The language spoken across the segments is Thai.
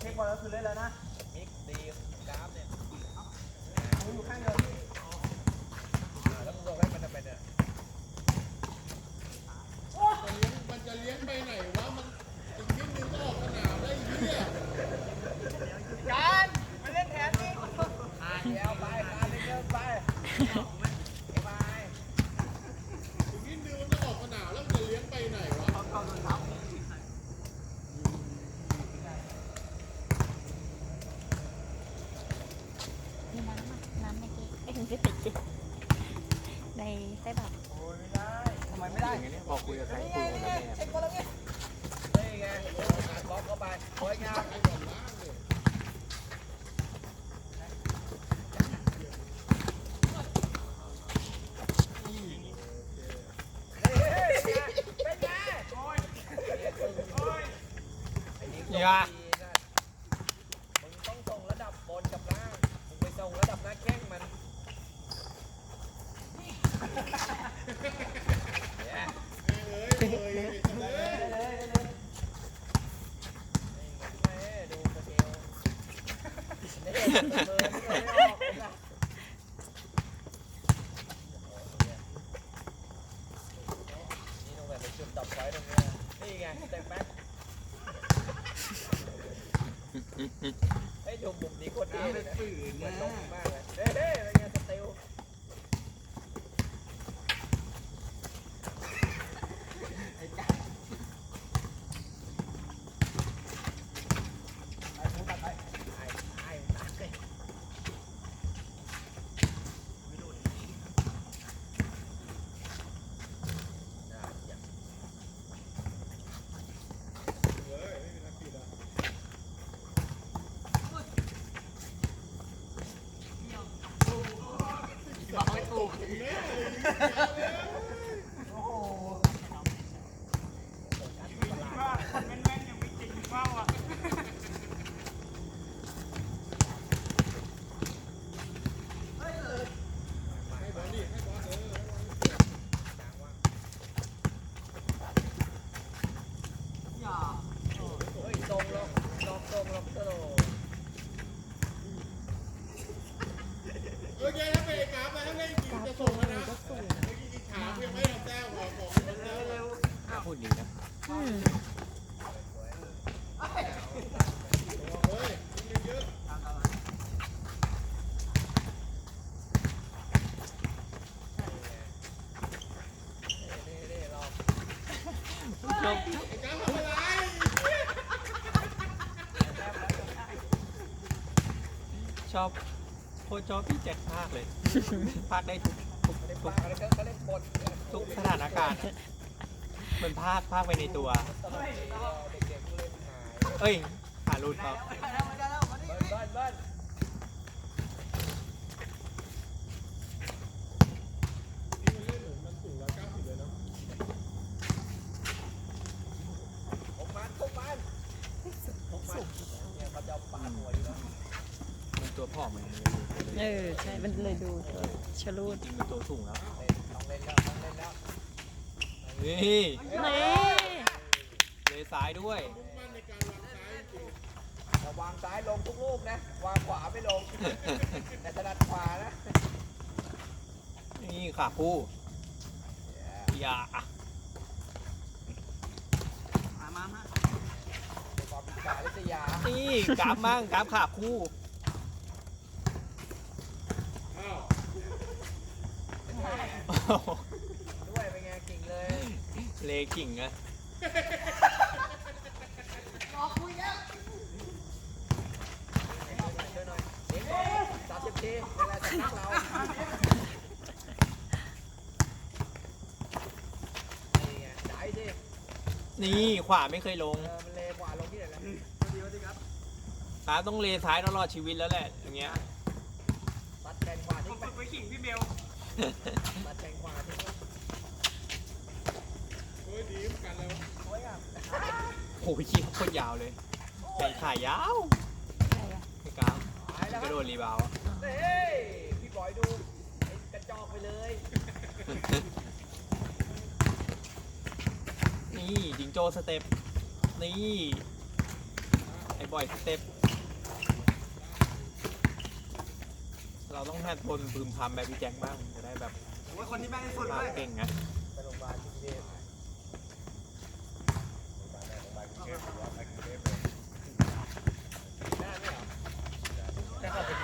เช็คบอลแล้วคือเล่นแล้วนะมิกดีกราฟเนี่ยหนูอยู่ข้างเดิมพี่อ่าแล้วมึงบอกให้มันจะเป็นเนี่ยมันจะเลี้ยงไปไหนวะมันอีกนิดนึงก็ออกสนามได้วไอ้เหี้ยการมาเล่นแทนนี่อ่าเดี๋ยวไปการเล่นเยอะไปไป อีกนิดนึงมันจะออกสนามแล้วมันจะเลี้ยงไปไหนวะ เข้าโดนทับ มีน้ำอะน้ำ ในไม่ติดในไส้บัตรโอ้ยไม่ได้ทำไมไม่ได้อย่างนี้บอกคุยกับใครนี่คุไงยกับนี่แม่ไงเช็คบอลแล้วไงนี่ไงบล็อกเข้าไปโอ้ยง่างเนี่ โคตรชอบพี่แจ็คมากเลยพากได้ทุกทุกเล่นทุปากกอะไรก็เขาเล่นบททุกสถานการณ์เหมือนภาคภาคไปในตัวตลอดเด็กๆเล่นหายเอ้ยหารุดเขาได้แล้วได้แล้วมาดิเบิ้ลเบิ้ลเบิ้ลนี่มันเล่นเหมือนมันสูงร้อยเก้าสิบเลยเนาะผมมันผมมันผมมันเนี่ยเขาจะปาดหัวอยู่แล้วมันตัวผอมมันเออใช่มันเลยดูตัวชะลูดจริงๆมันตัวสูงแล้วเล่นต้องเล่นแล้วต้องเล่นแล้วนี่นี่เลซ้ายด้วยมุ่งมั่นในการวางซ้ายจริงแต่วางซ้ายลงทุกลูกนะ วางขวาไม่ลง แต่ถนัดขวานะ นี่ขาคู่อย่ามามามาเป็นความพิการลิษยานี่กราฟมั่งกราฟขาคู่ อ้าว ด้วยเป็นไงกิ่งเลย เลกิ่งอะช่วยหน่อยเด็กสามสิบทีเวลาจะนักเรานี่ไงจ่ายสินี่ขวาไม่เคยลงเออมันเลขวาลงที่ไหนแล้วดีดีครับกราต้องเลซ้ายตลอดชีวิตแล้วแหละอย่างเงี้ย ตัดแขนขวาผทิ้มงไป ไปขิงพี่เบล ตัดแขนขวาทิ้งไปเฮ้ยดีเหมือนกันแล้วสวยอะโอ้ยขี้โคตรยาวเลยแขนขายาวใช่อะไม่กราฟตายแล้วกคระรับโดดรีบาวด์อะเฮ้ยพี่บอยดูไอ้กระจอกไปเลยนี่จิงโจ้สเต็ปนี่โไอ้บอยสเต็ป เราต้องแทนทนพึมพำแบบพี่แจ็คบ้างจะได้แบบผมว่าคนที่แม่งสุดมาเลยเก่งนะไปโรงพยาบาลที่กรุงเทพโรงพยาบาลไหนโรงพยาบาลกรุงเทพหรือว่าไปกรุงเทพเลยได้ไหมเหรอแต่เขาเป็น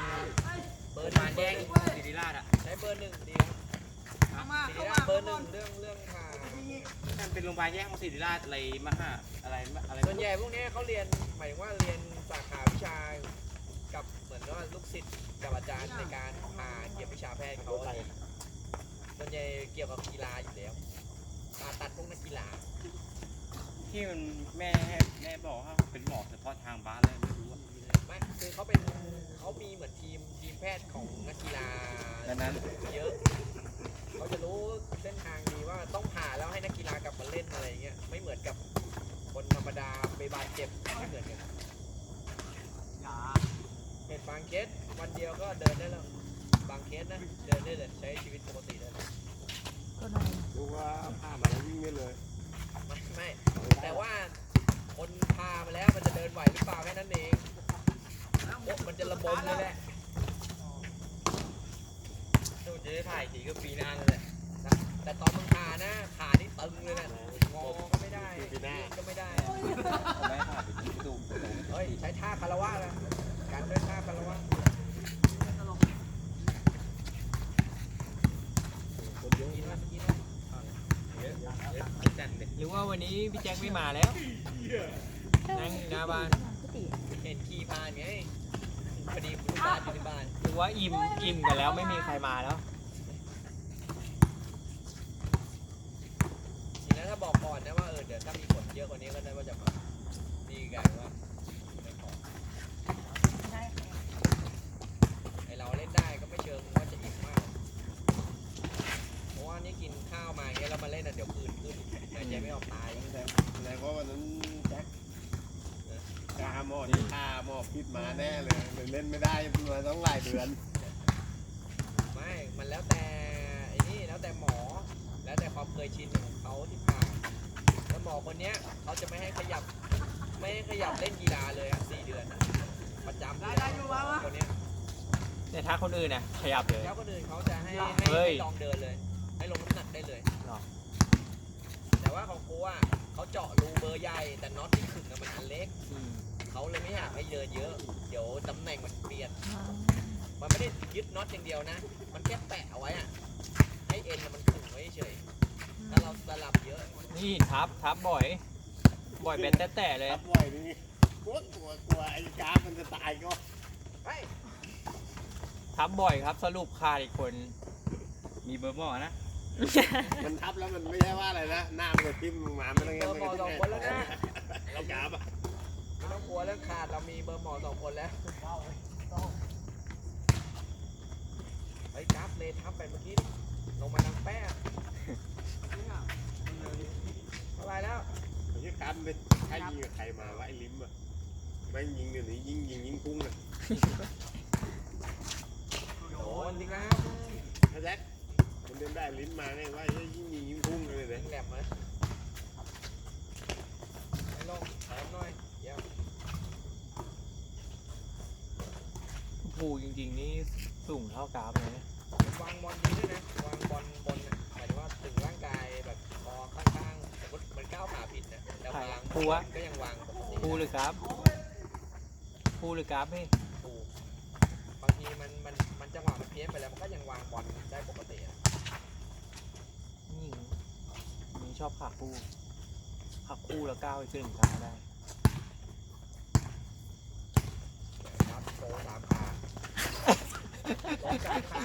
เบอร์มาแย่งสิริราชอะใช้เบอร์หนึ่งดีครับมาสิริเข้ารามาชเบอร์หนึ่งเรื่องเรื่องผ่ามันเป็นโรงพยาบาลแยกของศิริราชอะไรมหาอะไรอะไรส่วนใหญ่พวกเนี้ยเขาเรียนหมายถึงว่าเรียนสาขาวิชา กับเหมือนว่าลูกศิษย์กับอาจารย์ในการผ่าเกี่ยวกับวิชาแพทย์เขาอะไรส่วนใหญ่เกี่ยวกับกีฬาอยู่แล้วผ่าตัดพวกนักกีฬาที่มันแม่ให้แม่บอกว่าเขาเป็นหมอเฉพาะทางบ้านเลยไม่รู้ว่าไม่คือเขาเป็นเขามีเหมือนทีมทีมแพทย์ของนักกีฬาดังนั้นเยอะเขาจะรู้เส้นทางดีว่าต้องผ่าแล้วให้นักกีฬากลับมาเล่นอะไรอย่างเงี้ยไม่เหมือนกับคนธรรมดาไปบาดเจ็บไม่เหมือนกันเหตุบางเคสวันเดียวก็เดินได้แล้ว บางเคสนะ เดินได้เลยใช้ชีวิตปกติได้เลยก็นอนดูว่าผ่ามาแล้ววิ่งได้เลยไม่ไม่ แต่ว่าคนพามาแล้วมันจะเดินไหวหรือเปล่าแค่นั้นเองโอ้มันจะระบมเลยแหละดูจะได้ถ่ายทีก็ปีหน้านั่นแหละนะแต่ตอนมึงพานะขานี่ตึงเลยนะงอก็ไม่ได้ยืนก็ไม่ได้ แม่ผ่าไปที่ตูม เฮ้ย ใช้ท่าคารวะนะการด้วยท่าคารวะกินมากินมา จันเด็ก หรือว่าวันนี้ พี่แจ็คไม่มาแล้วนั่งอยู่หน้าบ้านเห็นขี่ผ่านไงพอดีคุณบ้านอยู่ที่บ้านหรือว่าอิ่มอิ่มกันแล้วไม่มีใครมาแล้วทีนั้นถ้าบอกก่อนนะว่าเออเดี๋ยวถ้ามีคนเยอะกว่านี้ก็ได้ว่าจะมาดีกันว่าไม่ขอไอเราเล่นได้ก็ไม่เชิงว่าจะอิ่มมากเพราะว่านี่กินข้าวมาอย่างเงี้ยแล้วมาเล่นอะเดี๋ยวคืนขึ้น หายใจไม่ออกตายไหนเพราะวันนั้นแจ็คกาหมอที่พาหมอพิษมาแน่เลยเลยเล่นไม่ได้มาต้องหลายเดือน ไม่ มันแล้วแต่ไอ้นี่แล้วแต่หมอ แล้วแต่ความเคยชินของเขาที่ผ่านแล้วหมอคนเนี้ยเขาจะไม่ให้ขยับ ไม่ให้ขยับเล่นกีฬาเลยอะสี่เดือนอะประจำได้ได้อยู่วะคนเนี้ยแต่ถ้าคนอื่นน่ะขยับเลย แล้วคนอื่นเขาจะให้ให้เฮ้ย ให้ลองเดินเลย ให้ลงน้ำหนักได้เลย หรอแต่ ว่าของกูอะเขาเจาะรูเบอร์ใหญ่แต่น็อตที่ขึงอะมันอันเล็กอืมเขาเลยไม่อยากให้เดินเยอะ เดี๋ยวตำแหน่งมันเปลี่ยนอ๋อมันไม่ได้ยึดน็อตอย่างเดียวนะ มันแค่แปะเอาไว้อะให้เอ็นน่ะมันขึงไว้เฉย ถ้าเราสลับเยอะ นี่ทับทับบ่อย บ่อยเป็นแต่แต่เลยรับบ่อยนี่กลัวกลัวกลัวไอ้กราฟมันจะตายก็เฮ้ยทับบ่อยครับ สรุปขาดอีกคน มีเบอร์หมอนะ มันทับแล้วมันไม่ใช่ว่าอะไรนะ หน้ามันจะทิ่มลงมาไม่ต้องเบเงี้อยร์หมอสองคนแล้วนะ เรากราฟอะไม่ต้องกลัวเรื่องขาดเรามีเบอร์หมอสองคนแล้วเฮ้ยกราฟเลยทับไปเมื่อกี้ดิลงมาทางแป้งเท่าไหรแล้วไม่ใช่กราฟเลยใครยิงกับใครมาวะไอ้ลิ้มอะไม่งยิงเดี๋ยวนี้ยิงยิงยิงพุ่งอะโดนดิครับถ้าแจ็ค มันเดินได้ลิ้นมาไงว่าเฮ้ยยิงยิงยิงพุ่งเลยเลยยิงแหลมมให้ลงแถมหน่อยเดี๋ยวภูจริงๆนี่สูงเท่ากราฟเลยนะวางบอลดีด้วยนะ วางบอลบนน่ะหมายถึงว่าถึงร่างกายแบบคอข้างๆสมมติมันก้าวขาผิดนะแต่วางบอลก็ยังวางปกติภูหรือกราฟภูหรือกราฟพี่ ทีมันมันมันจังหวะมันเพี้ยนไปแล้วมันก็ยังวางบอลได้ปกติอะนี่นี่ชอบขาคู่ขาคู่แล้วก้าวไปขึ้นถึงกราฟได้ ครับโตสามขาโตสามขา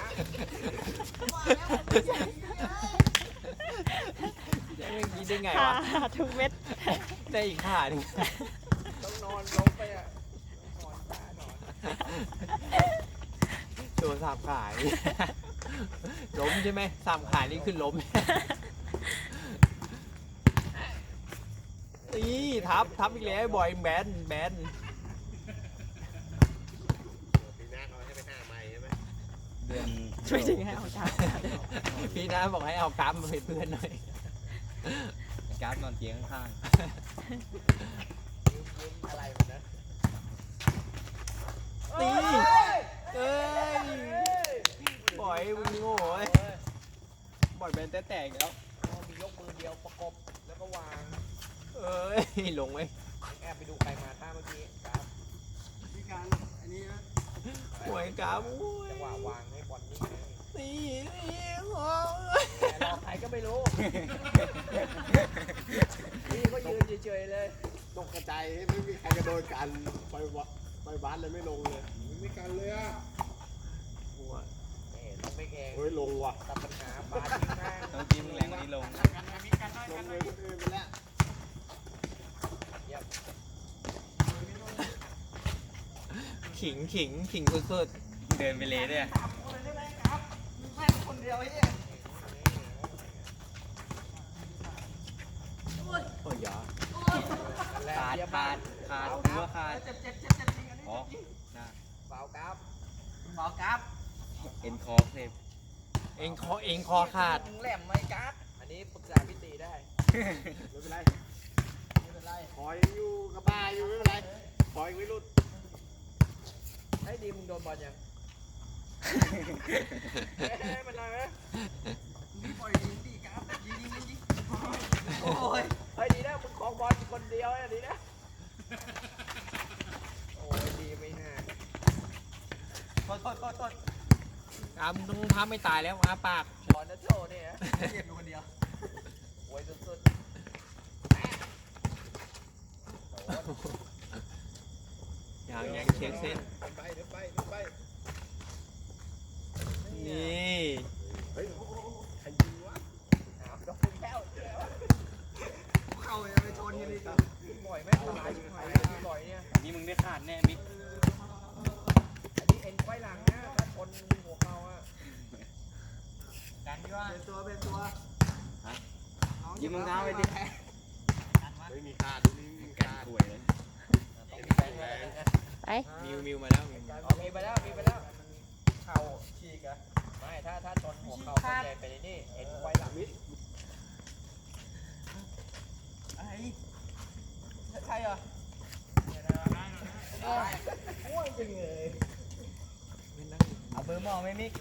ได้เมื่อกี้ได้ไงค่ะวะ ทุกเม็ดได้อีกขาหนึ่งต้องนอนลงไปอะนอนขานอน ตัวสามขานี่ล้มใช่ไหมสามขานี่คือล้ม นี่ทับทับอีกแล้วไอ้บอยแบนแบนปีหน้าเขาให้ไปห้าไม้ใช่ไหมเดือนช่วยถึงให้เอาจ้าพี่นะบอกให้เอากราฟมาเป็นเพื่อนหน่อยกราฟนอนเตียงข้างยืมยืมอะไรมันนะตี เอ้ยปล่อยมึงโง่เอ้ยปล่อยแบนแต่แตกแล้วพอมียกมือเดียวประกบแล้วก็วาง เอ้ยลงไหมแอบไปดูใครมาท่าเมื่อกี้ครับมีการอันนี้นะหวยกราบโอ้ยจังหวะวางให้บอลนี่ไงตีตีโอ้ยแต่รอใครก็ไม่รู้ นี่ก็ยืนเฉยๆเลย ตกกระจายไม่มีใครกระโดดกันไปวะไปบ้านเลยไม่ลงเลย ไม่มีกันเลยอะหัวนี่ต้องไม่เองเฮ้ยลงว่ะตัดปัญหาบาทิ้งแม่งต้องจิ้มแรงกว่านี้ลงลงเลยคนอื่นไปแล้วเยี่ยมขิงขิงขิงสุดเดินไปเลยด้วยๆโอ้ยยาแล้วขาดเยี่ยมขามาดกขาดเบาหรือครัว่าบขาดเจ็บเจ็บเจ็บเจ็บจริงอันนี้อ๋อเจ็บจริงน่าเบาครับหมอครับ เอ็นคอเซฟเองคอเองคอขาด มึงแหลมไหมครับ อันนี้ปรึกษาพี่ตีได้ ไม่เป็นไรไม่เป็นไรคอยอยู่กับบ้าอยู่ไม่เป็นไรคอยไม่รุดไอ้ดีมึงโดนบอลยังเอ๊ะเป็นไรไหมพี่ปล่อยยิงดีครับยิงยิงยิงยิงโอ้ยเฮ้ยดีนะมึงของบอลคนเดียวนะดีนะโอ้ยดีไม่น่า โทษโทษโทษโทษอามึงต้องทำไม่ตายแล้วอาปากบอลนะโจเนี่ยนะเจ็บอยู่คนเดียวโวยสุดๆโดนอย่างยังเช็คเส้นไปเดี๋ยวไปเดี๋ยวไปนี่เฮ้ยใครยิงวะอ้าวโดนแล้วแล้วเข้าเลยไปชนกันอีกบ่อยไหมตายหายบ่อยเนี่ยนี่มึงได้ขาดแน่มิกอันนี้เอ็นไฟ หลังนะถ้าชนหัวเขาอะกันดีว่าเป็นตัวเป็นตัวยิงมึงเท้าไปดิไม่มีขาดไม่มีกันขาดถวยเลยต้องแฟนแรงไปมิวมิวมาแล้วมิวมีไปแล้วมีไปแล้วเข่าฉีกอะไม่ถ้าถ้าชนหัวเข่าส่วนใหญ่เป็นไอ้นี่เอ็นไฟหลังไอ้ใครอะโอ้วนจริงเลย มือหมอไม่มิก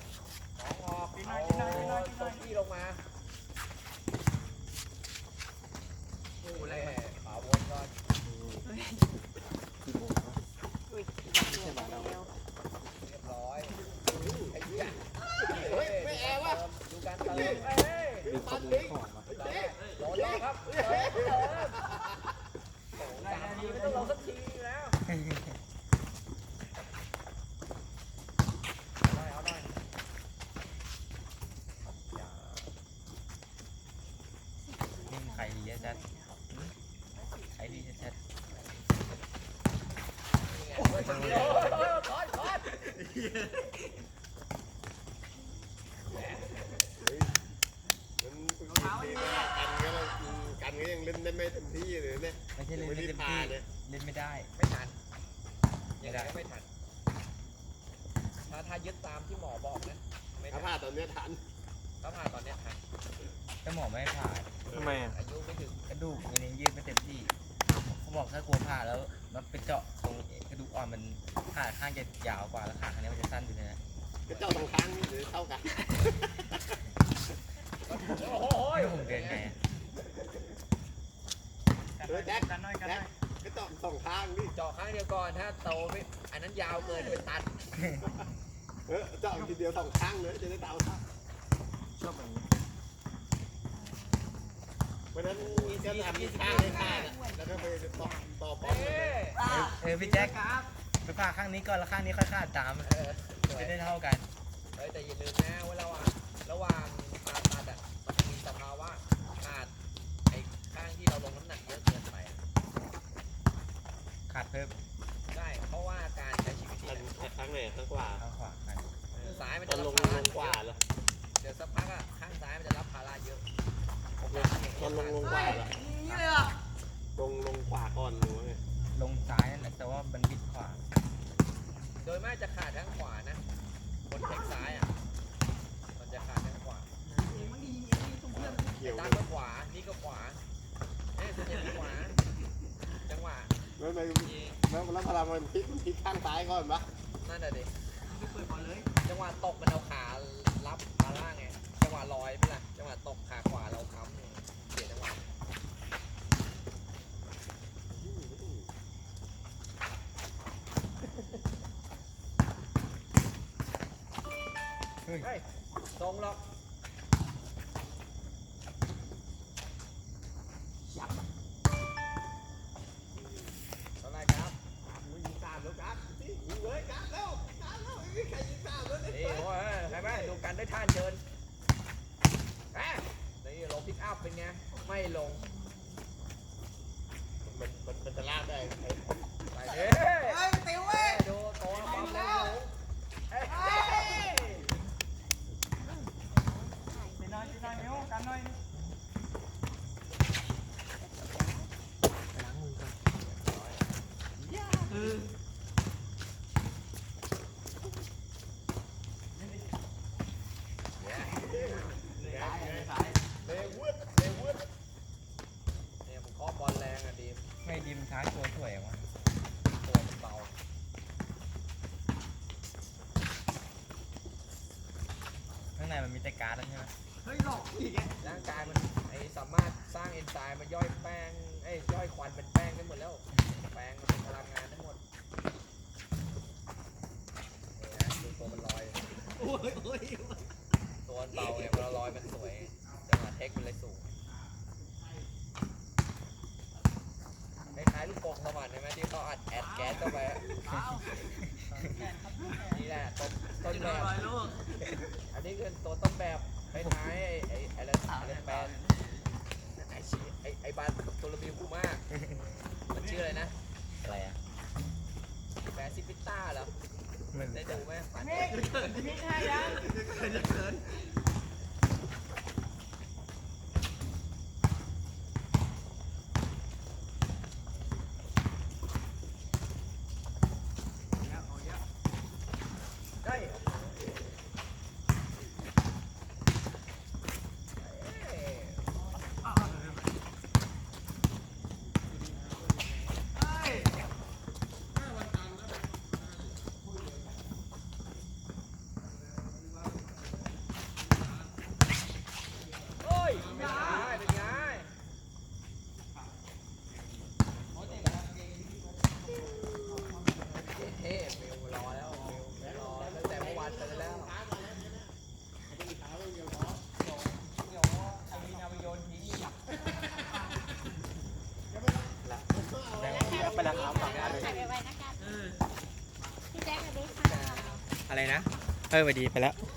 น้องออกเอาตรงที่ลงมาโอ้แหละขาววนก่อนกี่ลงวะไม่ใช่บ้านเราเรียบร้อยไอ้เหี้ยเฮ้ยไม่แอร์วะดูการติมเอ้ยลืมขโมยของมา รอรอครับเติมเติมโอ้โหสามทีไม่ต้องรอสักทีแล้วเอาหน่อยเอาหน่อยอย่า นี่ใครดีจะจัดใครดีจะจัด โอ้ยโอ้ยโอ้ยคอนคอน มันฝึกทีมกันก็เลยกันก็ยังเล่นได้ไม่เต็มที่เลยเนี่ย ไม่ใช่เล่นไม่เต็มที่เล่นไม่ได้ ไม่ทันยังไงก็ไม่ทัน ถ้าถ้ายึดตามที่หมอ บอกนะไม่ถ้าทันพลาดตอนเนี้ยทันถ้าผ่าตอนเนี้ยทันถ้าหมอไม่ให้ผ่าทำไมอะอายุไม่ถึงกระดูกมันยังยืดไม่เต็มที่เขาบอกถ้ากลัวผ่าแล้วมันไปเจาะตรงกระดูกอ่อนมันขาข้างจะยาวกว่าแล้วขาข้างนี้มันจะสั้นอยู่เลยนะก็เจ้าตรงข้างนี่หรือเท่ากันโอ้โหนี่ผมเดินไงอะเออแจ็คกันหน่อยกันหแจ็น่คอยก็เจาะสองข้างดิเจาะข้างเดียวก่อนถ้าโตไม่อันนั้นยาวเกินไปตัด เออเจาะทีเดียวสองข้างเลยจะได้เดาท่าชอบแบบนี้เพราะฉะนั้นก็ทำข้างให้ขาดอะแล้วก็ไปต่อต่อป้อมเอ๊ะเออพี่แจ็คไปผ่าข้างนี้ก่อนแล้วข้างนี้ค่อยขาดตามเออจะได้เท่ากันเฮ้ยแต่อย่าลืมนะว่าระหว่างระหว่างผ่าตัดอะมันจะมีสภาวะขาดไอ้ข้างที่เราลงน้ำหนักเยอะเกินไปอะขาดเพิ่มใช่เพราะว่าการใช้ชีวิตอัเนี่ยนข้างไหนข้างขวา ซ้ายมันตอจะนรัลบงภาลระงขวาเหรอเดี๋ยวสักพักอะข้างซ้ายมันจะรับภาระเยอะตอนลงลงขวาเหรอนี่เลยอะลงลงขวาก่อนหรือว่าไงลงซ้ายนั่นแหละแต่ว่ามันบิดขวา โดยมากจะขาดข้างขวานะคนเทคซ้ายอะมันจะขาดข้างขวาเองมันดีเองดีตรงเพื่อนเกี่ยวตากัมนก็ขวา นี่ก็ขวาเอ้ยส่วนใหญ่เป็นขวา จังหวะแล้วทำไมแล้วแล้วพลังมันพลิกมันพลิกข้างซ้ายก่อนปะในั่นน่ะดิไม่เปิดบอลเลย จังหวะตกมันเอาขารับมาล่างไง จังหวะลอยไม่ล่ะจังหวะตกขาขวาเราค้ำเนี่ยเสียจังหวะเฮ้ยเฮ้ยตรงหรอกเท่าไหรครับ มึงยิงตามแล้วครับนี่ยิงเลยครับแล้วครับแล้วไม่มีใครยิงตามแล้วเนี่ย นี่โอ้ยใช่ไหมดูกันด้วยท่านเชิญอะนี่ลงพิกอัพเป็นไง ไม่ลง มันมันมันจะลากได้ไอ้ไปเด้เฮ้ยติวเว้ยดูตัวความเร็วสูงเอ้ยไปหน่อยไปหน่อยเร็วกันหน่อยไปล้างมือก่อน เออ เลวุดเลวุด เนี่ยผมเคาะบอลแรงอะดีม ไม่ดิมช้าตัวสวยวะ ตัวมันเบา ข้างใน มันมีแต่การ์ดแล้วใช่ไหมเฮ้ยหลอกอีกแกร่างกายมันไอสามารถสร้างเอนไซม์มาย่อยแป้งเอ้ยย่อยควันเป็นแป้งได้หมดแล้ว แป้งมันเป็นพลังงานทั้งหมดนี่นะดูตัวมันลอย โอ้ยโอ้ยตัวมันเบาเนี่ยเวลาลอยมันสวยจังหวะเทคมันเลยสูงคล้ายๆลูกโป่งสวรรค์ใช่ไหมที่เขาอัดแอดแก๊สเข้าไป เอานี่แหละต้นต้นแบลอบยลูก อันนี้คือตัวต้นแบบคล้ายๆไอ้ไอ้ไอ้อะไรอะไรแปลนไอ้ชีไอ้ไอ้บานโทรบิวคูมาก มันชื่ออะไรนะอะไรอะแปซิฟิต้าเหรอมันได้ดูไหมฝันนี่เขินพี่ให้ยังเขินจะเขินเอาเยอะ ได้เอ้ย เอาเยอะเฮ้ย โอ้ยเป็นไงเป็นไงเฮ้มิวรอแล้วมิวรอตั้งแต่เมื่อวานไปแล้ว ไปล้างเท้าฝั่งนั้นเลย ถ่ายไว้ๆนะคะ เออ พี่แจ๊คสวัสดีค่ะ อะไรนะ เออสวัสดีไปแล้ว